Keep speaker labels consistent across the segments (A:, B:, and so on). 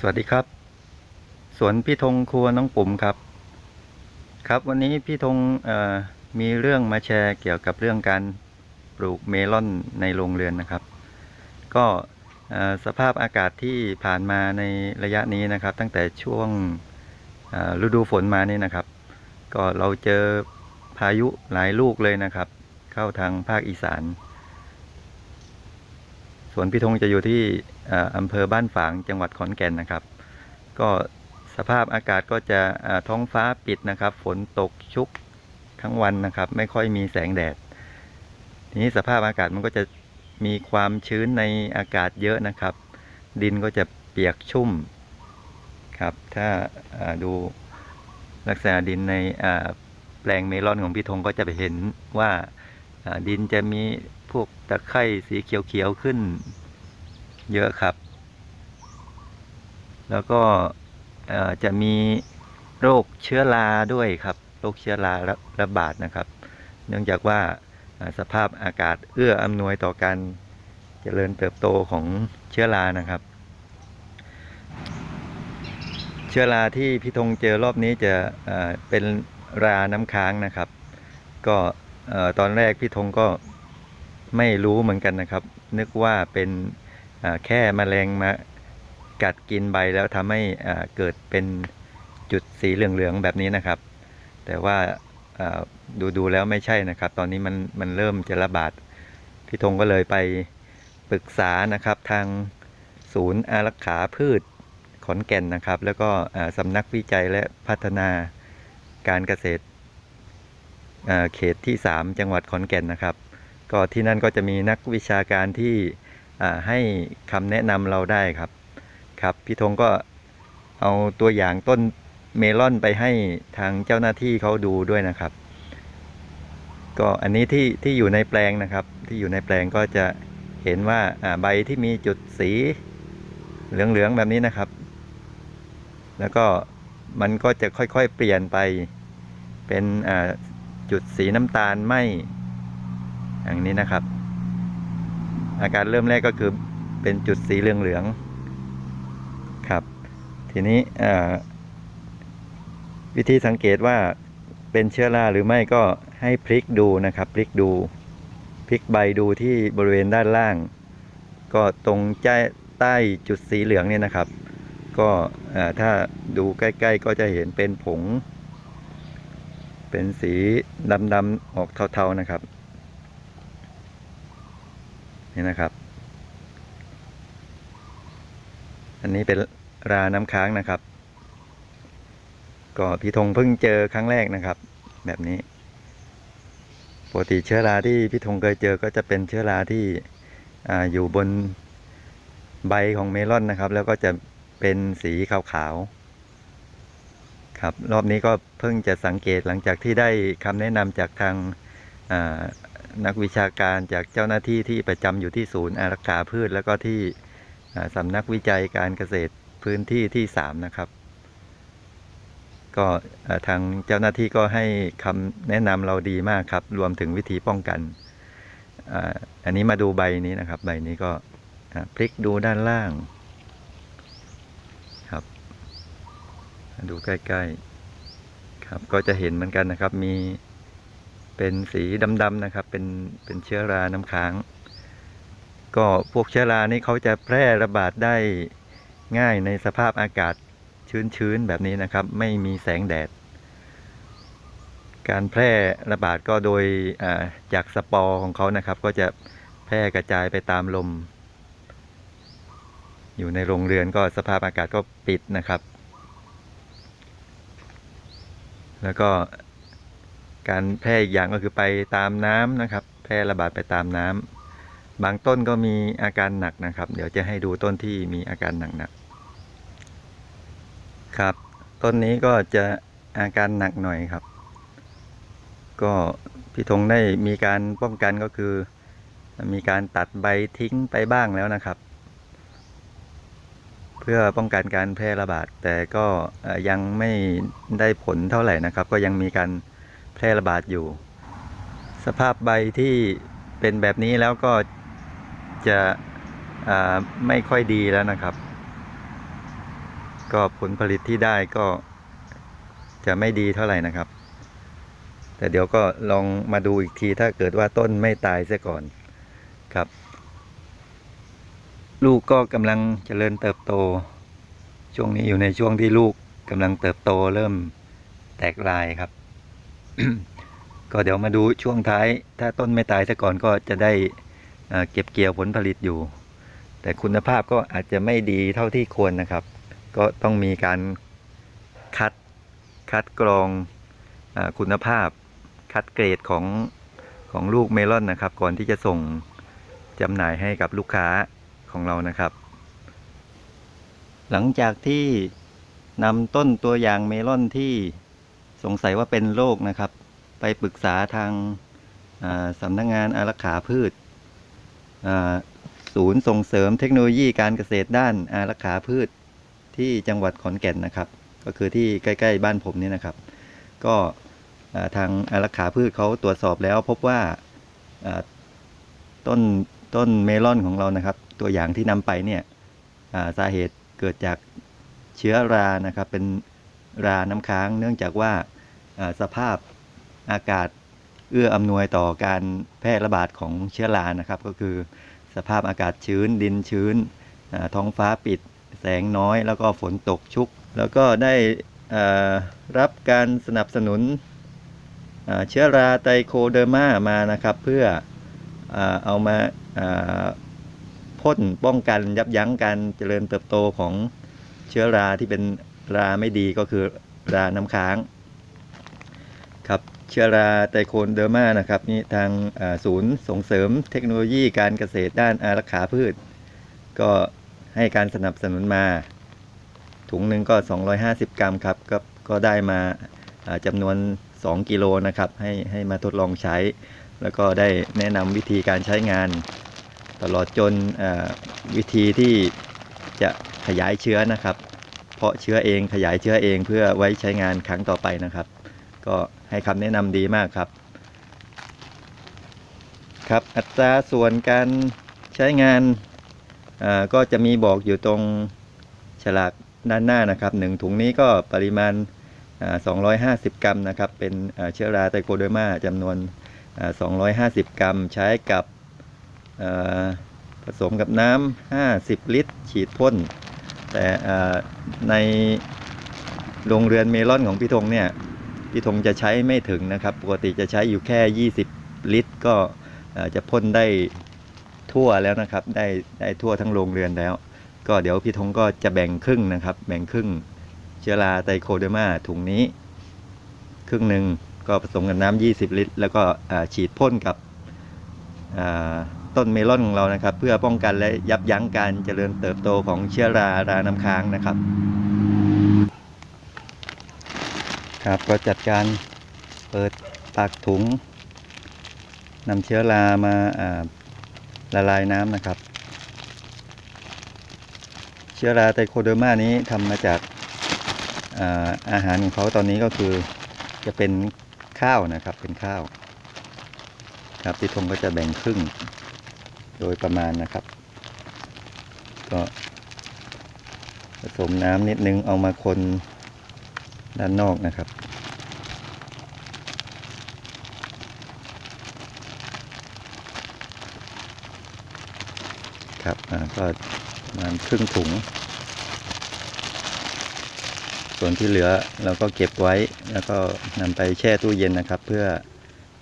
A: สวัสดีครับ สวนพี่ธงครัวน้องปุ่มครับ ครับวันนี้พี่ธงมีเรื่องมาแชร์เกี่ยวกับเรื่องการปลูกเมลอนในโรงเรือนนะครับ ก็สภาพอากาศที่ผ่านมาในระยะนี้นะครับ ตั้งแต่ช่วงฤดูฝนมานี่นะครับ ก็เราเจอพายุหลายลูกเลยนะครับ เข้าทางภาคอีสาน สวนพี่ธงจะอยู่ที่อออำเภอบ้านฝางจังหวัดขอนแก่นนะครับ ก็สภาพอากาศก็จะท้องฟ้าปิดนะครับ ฝนตกชุกทั้งวันนะครับ ไม่ค่อยมีแสงแดด ทีนี้สภาพอากาศมันก็จะมีความชื้นในอากาศเยอะนะครับ ดินก็จะเปียกชุ่มครับ ถ้าาดูลักษณะดินในแปลงเมลอนของพี่ธงก็จะไปเห็นว่า ดินจะมีพวกตะไคร่สีเขียวๆขึ้น เยอะครับ แล้วก็จะมีโรคเชื้อราด้วยครับ โรคเชื้อราระระบาดนะครับ เนื่องจากว่าสภาพอากาศเอื้ออำนวยต่อการเจริญเติบโตของเชื้อรานะครับ เชื้อราที่พี่ธงเจอรอบนี้จะเอ่อเป็นราน้ำค้างนะครับ ก็ ตอนแรกพี่ธงก็ไม่รู้เหมือนกันนะครับ นึกว่าเป็นแค่แมลงมากัดกินใบแล้วทำให้เกิดเป็นจุดสีเหลืองๆแบบนี้นะครับ แต่ว่าดูดูแล้วไม่ใช่นะครับ ตอนนี้มันมันเริ่มจะระบาด พี่ธงก็เลยไปปรึกษานะครับทางศูนย์อารักขาพืชขอนแก่นนะครับ แล้วก็สำนักวิจัยและพัฒนาการเกษตร เขตที่ 3 จังหวัดขอนแก่นนะครับ ก็ที่นั่นก็จะมีนักวิชาการที่ให้คำแนะนำเราได้ครับครับพี่ธงก็เอาตัวอย่างต้นเมลอนไปให้ทางเจ้าหน้าที่เขาดูด้วยนะครับ ก็อันนี้ที่ที่อยู่ในแปลงนะครับ ที่อยู่ในแปลงก็จะเห็นว่าอ่าใบที่มีจุดสีเหลืองๆแบบนี้นะครับ แล้วก็มันก็จะค่อยๆเปลี่ยนไปเป็นอ่า จุดสีน้ำตาลไหมอย่างนี้นะครับ อาการเริ่มแรกก็คือเป็นจุดสีเหลืองๆครับ ทีนี้วิธีสังเกตว่าเป็นเชื้อราหรือไม่ก็ให้พลิกดูนะครับพลิกดูพลิกใบดูที่บริเวณด้านล่าง ก็ตรงใต้ใต้จุดสีเหลืองเนี่ยนะครับ ก็ถ้าดูใกล้ ๆ ก็จะเห็นเป็นผง เป็นสีดำๆออกเทาๆนะครับ นี่นะครับ อันนี้เป็นราน้ำค้างนะครับ ก็พี่ธงเพิ่งเจอครั้งแรกนะครับ แบบนี้ปกติเชื้อราที่พี่ธงเคยเจอก็จะเป็นเชื้อราที่ออยู่บนใบของเมลอนนะครับ แล้วก็จะเป็นสีขาวๆ ครับรอบนี้ก็เพิ่งจะสังเกตหลังจากที่ได้คำแนะนำจากทางนักวิชาการจากเจ้าหน้าที่ที่ประจำอยู่ที่ศูนย์อารักขาพืช แล้วก็ที่อ่าสำนักวิจัยการเกษตรพื้นที่ที่สามนะครับ ก็ทางเจ้าหน้าที่ก็ให้คำแนะนำเราดีมากครับ รวมถึงวิธีป้องกันออันนี้มาดูใบนี้นะครับ ใบนี้ก็พลิกดูด้านล่างครับ ดูใกล้ๆครับ ก็จะเห็นเหมือนกันนะครับ มีเป็นสีดำๆนะครับ เป็นเป็นเชื้อราน้ำค้าง ก็พวกเชื้อรานี่เขาจะแพร่ระบาดได้ง่ายในสภาพอากาศชื้นๆแบบนี้นะครับ ไม่มีแสงแดด การแพร่ระบาดก็โดยาจากสปอร์ของเขานะครับ ก็จะแพร่กระจายไปตามลม อยู่ในโรงเรือนก็สภาพอากาศก็ปิดนะครับ แล้วก็การแพร่อีกอย่างก็คือไปตามน้ำนะครับ แพร่ระบาดไปตามน้ำบางต้นก็มีอาการหนักนะครับ เดี๋ยวจะให้ดูต้นที่มีอาการหนักๆครับ ต้นนี้ก็จะอาการหนักหน่อยครับ ก็พี่ธงได้มีการป้องกันก็คือ มีการตัดใบทิ้งไปบ้างแล้วนะครับ พื่อป้องกันการแพร่ระบาด แต่ก็ยังไม่ได้ผลเท่าไหร่นะครับ ก็ยังมีการแพร่ระบาดอยู่ สภาพใบที่เป็นแบบนี้แล้วก็จะไม่ค่อยดีแล้วนะครับ ก็ผลผลิตที่ได้ก็จะไม่ดีเท่าไหร่นะครับ แต่เดี๋ยวก็ลองมาดูอีกทีถ้าเกิดว่าต้นไม่ตายเสียก่อนครับ ลูกก็กำลังเจริญเติบโต ช่วงนี้อยู่ในช่วงที่ลูกกำลังเติบโตเริ่มแตกลายครับ ก็เดี๋ยวมาดูช่วงท้าย ถ้าต้นไม่ตายซะก่อนก็จะได้เก็บเกี่ยวผลผลิตอยู่ แต่คุณภาพก็อาจจะไม่ดีเท่าที่ควรนะครับ ก็ต้องมีการคัดคัดกรองอคุณภาพ คัดเกรดของของลูกเมลอนนะครับ ก่อนที่จะส่งจำหน่ายให้กับลูกค้า ของเรานะครับ หลังจากที่นำต้นตัวอย่างเมลอนที่สงสัยว่าเป็นโรคนะครับ ไปปรึกษาทางสำนักงงานอารักขาพืชศูนย์ส่งเสริมเทคโนโลยีการเกษตรด้านอารักขาพืชที่จังหวัดขอนแก่นนะครับ ก็คือที่ใกล้ ๆ บ้านผมนี่นะครับ ก็ทางอารักขาพืชเขาตรวจสอบแล้วพบว่าต้นต้นเมลอนของเรานะครับ ตัวอย่างที่นำไปเนี่ยสาเหตุเกิดจากเชื้อรานะครับเป็นราน้ำค้าง เนื่องจากว่าสภาพอากาศเอื้ออำนวยต่อการแพร่ระบาดของเชื้อรานะครับ ก็คือสภาพอากาศชื้น ดินชื้น ท้องฟ้าปิด แสงน้อย แล้วก็ฝนตกชุก แล้วก็ได้รับการสนับสนุนเชื้อราไตโคเดอร์มามานะครับ เพื่ออเอามา อ่าพ่นป้องกันยับยั้งการเจริญเติบโตของเชื้อราที่เป็นราไม่ดีก็คือราน้ำค้างครับเชื้อราไตโคนเดอร์มานะครับนี่ทางศูนย์ส่งเสริมเทคโนโลยีการเกษตรด้านอารักขาพืช ก็ให้การสนับสนุนมา ถุงหนึ่งก็ 250 กรัมครับก็ก็ได้มาอ่าจำนวน 2 กิโลนะครับให้ให้มาทดลองใช้ แล้วก็ได้แนะนำวิธีการใช้งาน ตลอดจนวิธีที่จะขยายเชื้อนะครับ เพาะเชื้อเองขยายเชื้อเองเพื่อไว้ใช้งานครั้งต่อไปนะครับ ก็ให้คำแนะนำดีมากครับ ครับอัตราส่วนการใช้งานก็จะมีบอกอยู่ตรงฉลากด้านหน้านะครับหนึ่งถุงนี้ก็ปริมาณอ่า250 กรัมนะครับ เป็นเชื้อราไตโคเดอร์มาจำนวนอ่า250 กรัม ใช้กับ ผสมกับน้ำ50 ลิตร ฉีดพ่น แต่ในโรงเรือนเมลอนของพี่ธงเนี่ย พี่ธงจะใช้ไม่ถึงนะครับ ปกติจะใช้อยู่แค่ 20 ลิตร ก็จะพ่นได้ทั่วแล้วนะครับ ได้ได้ทั่วทั้งโรงเรือนแล้ว ก็เดี๋ยวพี่ธงก็จะแบ่งครึ่งนะครับ แบ่งครึ่งเชื้อราไตโคเดอร์มาถุงนี้ ครึ่งหนึ่งก็ผสมกับน้ำ20 ลิตร แล้วก็ฉีดพ่นกับ ต้นเมลอนของเรานะครับ เพื่อป้องกันและยับยั้งการเจริญเติบโตของเชื้อราราน้ำค้างนะครับ ครับก็จัดการเปิดปากถุงนำเชื้อรามาละลายน้ำนะครับ เชื้อราไตโคเดอร์มานี้ทำมาจากอาอาหารของเขาตอนนี้ก็คือจะเป็นข้าวนะครับเป็นข้าว ครับพี่ธงก็จะแบ่งครึ่ง โดยประมาณนะครับ ก็ผสมน้ำนิดนึงเอามาคนด้านนอกนะครับครับอ่าก็ประมาณครึ่งถุง ส่วนที่เหลือเราก็เก็บไว้แล้วก็นำไปแช่ตู้เย็นนะครับ เพื่อ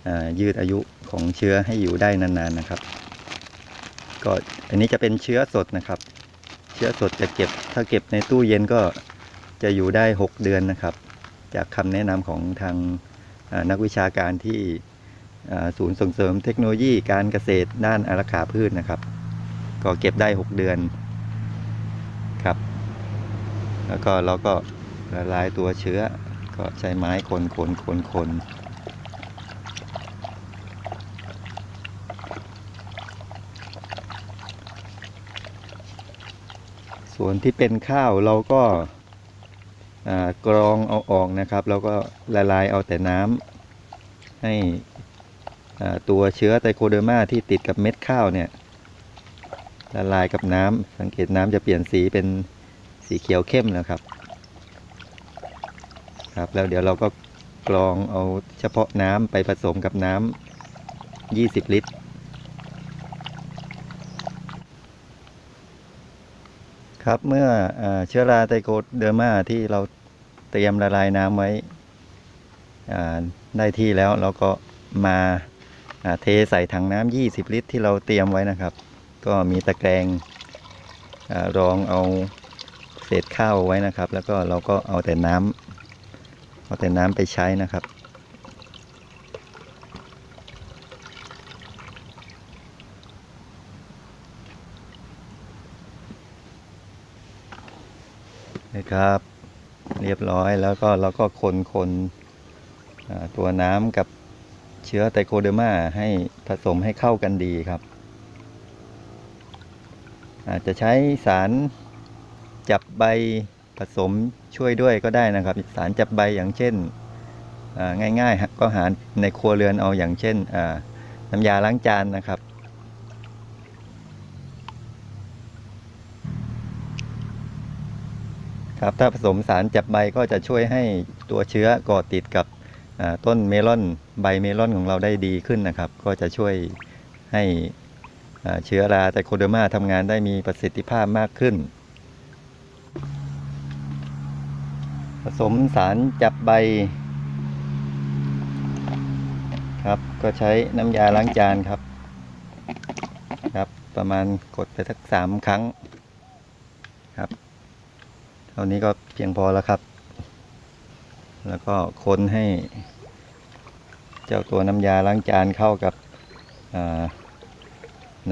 A: อยืดอายุของเชื้อให้อยู่ได้นานๆนะครับ ก็อันนี้จะเป็นเชื้อสดนะครับ เชื้อสดจะเก็บ ถ้าเก็บในตู้เย็นก็จะอยู่ได้ 6 เดือนนะครับ จากคำแนะนำของทางนักวิชาการที่ศูนย์ส่งเสริมเทคโนโลยีการเกษตรด้านอารักขาพืชนะครับ ก็เก็บได้ 6 เดือนครับ แล้วก็เราก็ละลายตัวเชื้อก็ใช้ไม้คนคนคนคน ส่วนที่เป็นข้าวเราก็กรองเอาออกนะครับ แล้วก็ละลายเอาแต่น้ำให้ตัวเชื้อไตโคเดอร์มาที่ติดกับเม็ดข้าวเนี่ยละลายกับน้ำสังเกตน้ำจะเปลี่ยนสีเป็นสีเขียวเข้มแล้วครับ ครับแล้วเดี๋ยวเราก็กรองเอาเฉพาะน้ำไปผสมกับน้ำ20 ลิตร ครับเมื่ออเชื้อราไตโคเดอร์มาที่เราเตรียมละลายน้ำไว้ได้ที่แล้วเราก็มาาเทใส่ถังน้ำ20 ลิตร ที่เราเตรียมไว้นะครับ ก็มีตะแกรงอรองเอาเศษข้าวไว้นะครับ แล้วก็เราก็เอาแต่น้ำเอาแต่น้ำไปใช้นะครับ นะครับ เรียบร้อยแล้วก็เราก็คนคนตัวน้ำกับเชื้อไตโคเดอร์มาให้ผสมให้เข้ากันดีครับ อาจจะใช้สารจับใบผสมช่วยด้วยก็ได้นะครับ สารจับใบอย่างเช่นง่ายๆก็หาในครัวเรือนเอาอย่างเช่นน้ำยาล้างจานนะครับ ครับถ้าผสมสารจับใบก็จะช่วยให้ตัวเชื้อก่อติดกับต้นเมลอนใบเมลอนของเราได้ดีขึ้นนะครับ ก็จะช่วยให้เชื้อราไตโคเดอร์มาทำงานได้มีประสิทธิภาพมากขึ้น ผสมสารจับใบครับก็ใช้น้ำยาล้างจานครับครับ ประมาณกดไปสักสามครั้งครับ เท่านี้ก็เพียงพอแล้วครับ แล้วก็คนให้ เจ้าตัวน้ำยาล้างจานเข้ากับ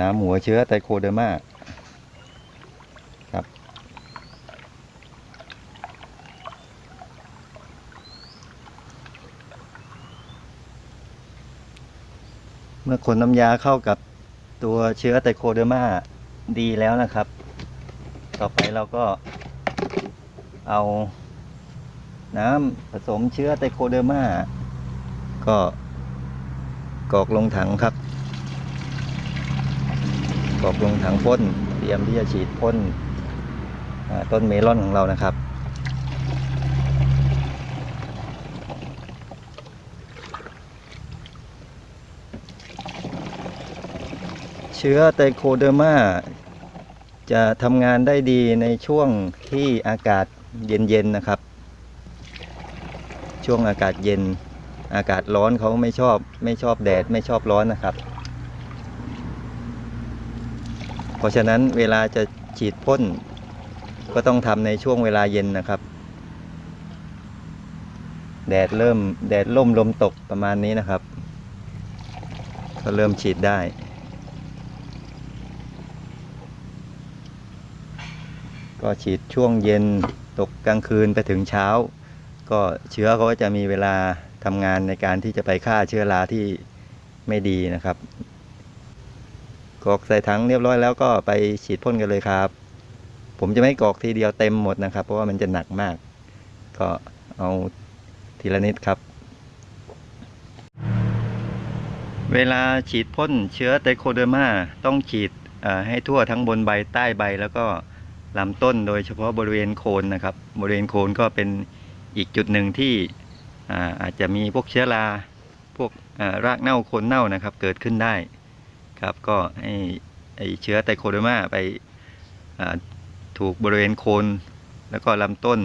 A: น้ำหัวเชื้อไตโคเดอร์มาครับ เมื่อคนน้ำยาเข้ากับตัวเชื้อไตโคเดอร์มาดีแล้วนะครับ ต่อไปเราก็ เอาน้ำผสมเชื้อไตโคเดอร์มา ก็กรอกลงถังครับกรอกลงถังพ่น เตรียมที่จะฉีดพ่นต้นเมลอนของเรานะครับ เชื้อไตโคเดอร์มาจะทำงานได้ดีในช่วงที่อากาศ เย็นๆนะครับ ช่วงอากาศเย็น อากาศร้อนเขาไม่ชอบไม่ชอบแดดไม่ชอบร้อนนะครับ เพราะฉะนั้นเวลาจะฉีดพ่นก็ต้องทำในช่วงเวลาเย็นนะครับ แดดเริ่มแดดล่มลมตกประมาณนี้นะครับ ก็เริ่มฉีดได้ก็ฉีดช่วงเย็น ตกกลางคืนไปถึงเช้า ก็เชื้อเขาก็จะมีเวลาทำงานในการที่จะไปฆ่าเชื้อราที่ไม่ดีนะครับกรอกใส่ถังเรียบร้อยแล้วก็ไปฉีดพ่นกันเลยครับ ผมจะไม่กรอกทีเดียวเต็มหมดนะครับ เพราะว่ามันจะหนักมาก ก็เอาทีละนิดครับ เวลาฉีดพ่นเชื้อไตโคเดอร์มาต้องฉีดให้ทั่วทั้งบนใบใต้ใบแล้วก็ ลำต้นโดยเฉพาะบริเวณโคนนะครับ บริเวณโคนก็เป็นอีกจุดหนึ่งที่อาอาจจะมีพวกเชื้อราพวการากเน่าโคนเน่านะครับเกิดขึ้นได้ครับก็ให้เชื้อไตโคเดอร์มาไปาถูกบริเวณโคน แล้วก็ลำต้น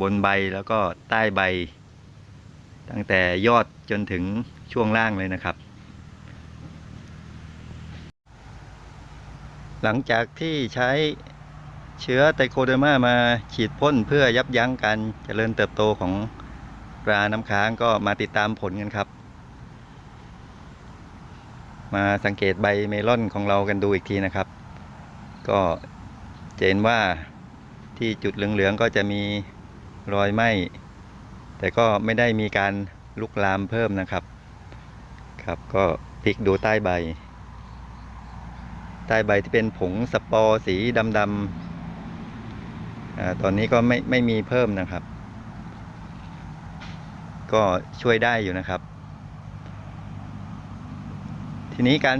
A: บนใบแล้วก็ใต้ใบ ตั้งแต่ยอดจนถึงช่วงล่างเลยนะครับ หลังจากที่ใช้ เชื้อไตโคเดอร์มามาฉีดพ่นเพื่อยับยั้งการเจริญเติบโตของปลาน้ำค้างก็มาติดตามผลกันครับ มาสังเกตใบเมลอนของเรากันดูอีกทีนะครับ ก็จะเห็นว่าที่จุดเหลืองๆก็จะมีรอยไหม้แต่ก็ไม่ได้มีการลุกลามเพิ่มนะครับ ครับก็พลิกดูใต้ใบ ใต้ใบที่เป็นผงสปอร์สีดำๆ ตอนนี้ก็ไม่ไม่มีเพิ่มนะครับ ก็ช่วยได้อยู่นะครับ ทีนี้การ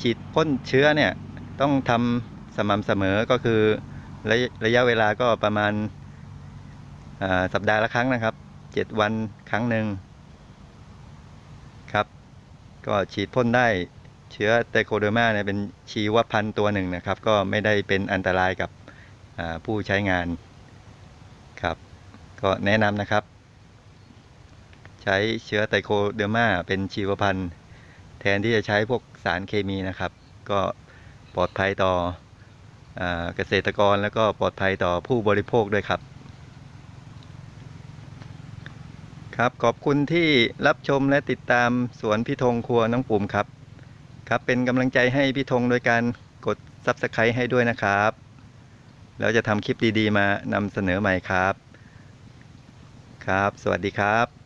A: ฉีดพ่นเชื้อเนี่ยต้องทำสม่ำเสมอก็คือระยะระยะเวลาก็ประมาณสัปดาห์ละครั้งนะครับเจ็ดวันครั้งหนึ่งครับ ก็ฉีดพ่นได้เชื้อไตโคเดอร์มาเนี่ยเป็นชีวพันธุ์ตัวหนึ่งนะครับ ก็ไม่ได้เป็นอันตรายกับ ผู้ใช้งานครับ ก็แนะนำนะครับ ใช้เชื้อไตโคเดอร์มาเป็นชีวพันธุ์ แทนที่จะใช้พวกสารเคมีนะครับ ก็ปลอดภัยต่ออเกษตรกรแล้วก็ปลอดภัยต่อผู้บริโภคด้วยครับ ครับขอบคุณที่รับชมและติดตามสวนพี่ธงครัวน้องปุ่มครับ ครับเป็นกำลังใจให้พี่ธงโดยการกด Subscribe ให้ด้วยนะครับ แล้วจะทำคลิปดีๆ มานำเสนอใหม่ครับ ครับ สวัสดีครับ